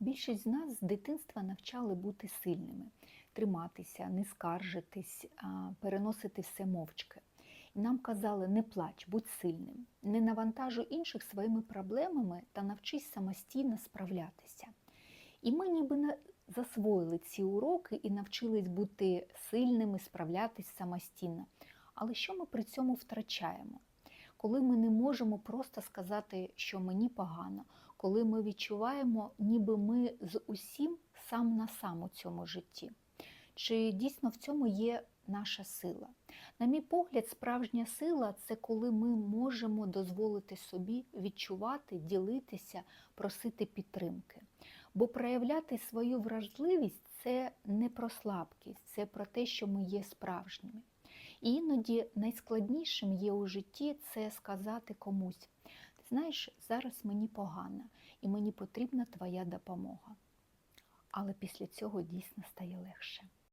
Більшість з нас з дитинства навчали бути сильними, триматися, не скаржитись, переносити все мовчки. Нам казали, не плач, будь сильним, не навантажуй інших своїми проблемами та навчись самостійно справлятися. І ми ніби засвоїли ці уроки і навчились бути сильними, справлятись самостійно. Але що ми при цьому втрачаємо? Коли ми не можемо просто сказати, що мені погано, коли ми відчуваємо, ніби ми з усім сам на сам у цьому житті. Чи дійсно в цьому є наша сила? На мій погляд, справжня сила це коли ми можемо дозволити собі відчувати, ділитися, просити підтримки. Бо проявляти свою вражливість це не про слабкість, це про те, що ми є справжніми. І іноді найскладнішим є у житті це сказати комусь: знаєш, зараз мені погано і мені потрібна твоя допомога. Але після цього дійсно стає легше.